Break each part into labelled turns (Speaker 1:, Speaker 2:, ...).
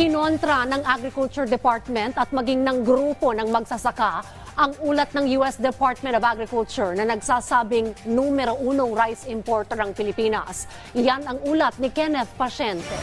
Speaker 1: Kinontra ng Agriculture Department at maging ng grupo ng magsasaka ang ulat ng US Department of Agriculture na nagsasabing numero unong rice importer ang Pilipinas. Yan ang ulat ni Kenneth Pasyente.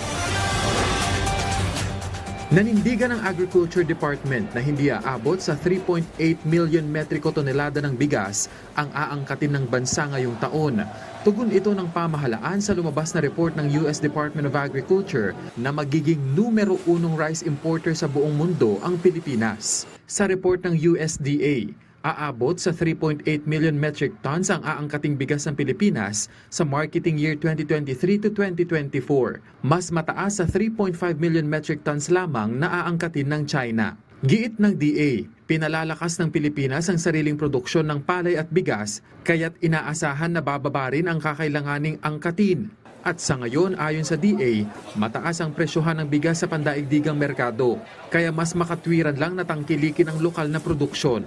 Speaker 2: Nanindigan ng Agriculture Department na hindi aabot sa 3.8 million metriko tonelada ng bigas ang aangkatin ng bansa ngayong taon. Tugon ito ng pamahalaan sa lumabas na report ng US Department of Agriculture na magiging numero unong rice importer sa buong mundo ang Pilipinas. Sa report ng USDA, aabot sa 3.8 million metric tons ang aangkating bigas ng Pilipinas sa marketing year 2023 to 2024. Mas mataas sa 3.5 million metric tons lamang na aangkatin ng China. Giit ng DA, pinalalakas ng Pilipinas ang sariling produksyon ng palay at bigas kaya't inaasahan na bababa rin ang kakailanganing angkatin. At sa ngayon, ayon sa DA, mataas ang presyohan ng bigas sa pandaigdigang merkado, kaya mas makatwiran lang na tangkilikin ang lokal na produksyon.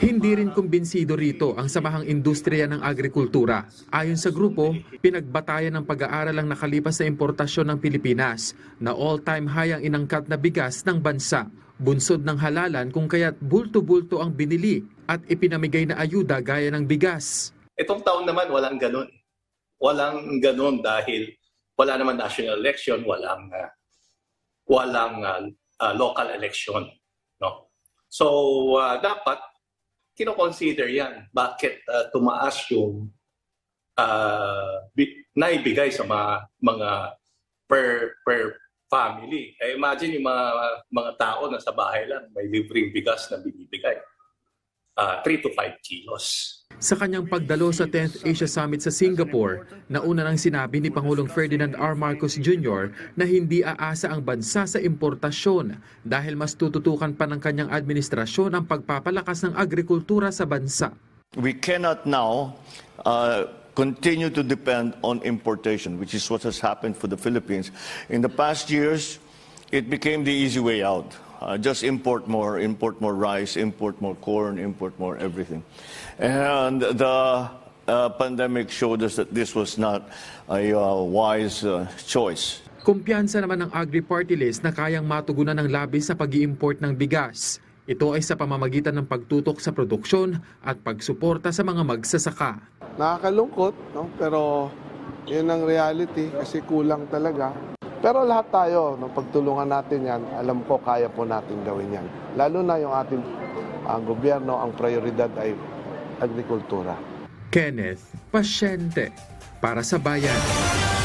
Speaker 2: Hindi rin kumbinsido rito ang samahang industriya ng agrikultura. Ayon sa grupo, pinagbatayan ng pag-aaral ang nakalipas na importasyon ng Pilipinas na all-time high ang inangkat na bigas ng bansa. Bunsod ng halalan kung kaya't bulto-bulto ang binili at ipinamigay na ayuda gaya ng bigas.
Speaker 3: Itong taon naman walang ganun. Walang ganun dahil wala naman national election, walang uh, walang uh, local election, no. So uh, dapat kino-consider 'yan. Bakit uh, tumaas yung uh, bi- naibigay sa mga mga per per family. Eh, imagine yung mga mga tao na sa bahay lang may libreng bigas na binibigay. Uh, 3 to 5 kilos.
Speaker 2: Sa kanyang pagdalo sa 10th Asia Summit sa Singapore, nauna nang sinabi ni Pangulong Ferdinand R. Marcos Jr. na hindi aasa ang bansa sa importasyon dahil mas tututukan pa ng kanyang administrasyon ang pagpapalakas ng agrikultura sa bansa.
Speaker 4: We cannot now uh, continue to depend on importation, which is what has happened for the Philippines. In the past years, it became the easy way out. Uh, just import more, import more rice, import more corn, import more everything. And the uh, pandemic showed us that this was not a uh, wise uh, choice.
Speaker 2: Kumpiyansa naman ng Agri-Party List na kayang matugunan ng labis sa pag import ng bigas. Ito ay sa pamamagitan ng pagtutok sa produksyon at pagsuporta sa mga magsasaka.
Speaker 5: Nakakalungkot, no? pero yun ang reality kasi kulang talaga. Pero lahat tayo, no, pagtulungan natin yan, alam ko kaya po natin gawin yan. Lalo na yung ating ah, gobyerno, ang prioridad ay agrikultura.
Speaker 2: Kenneth Pasyente para sa Bayan.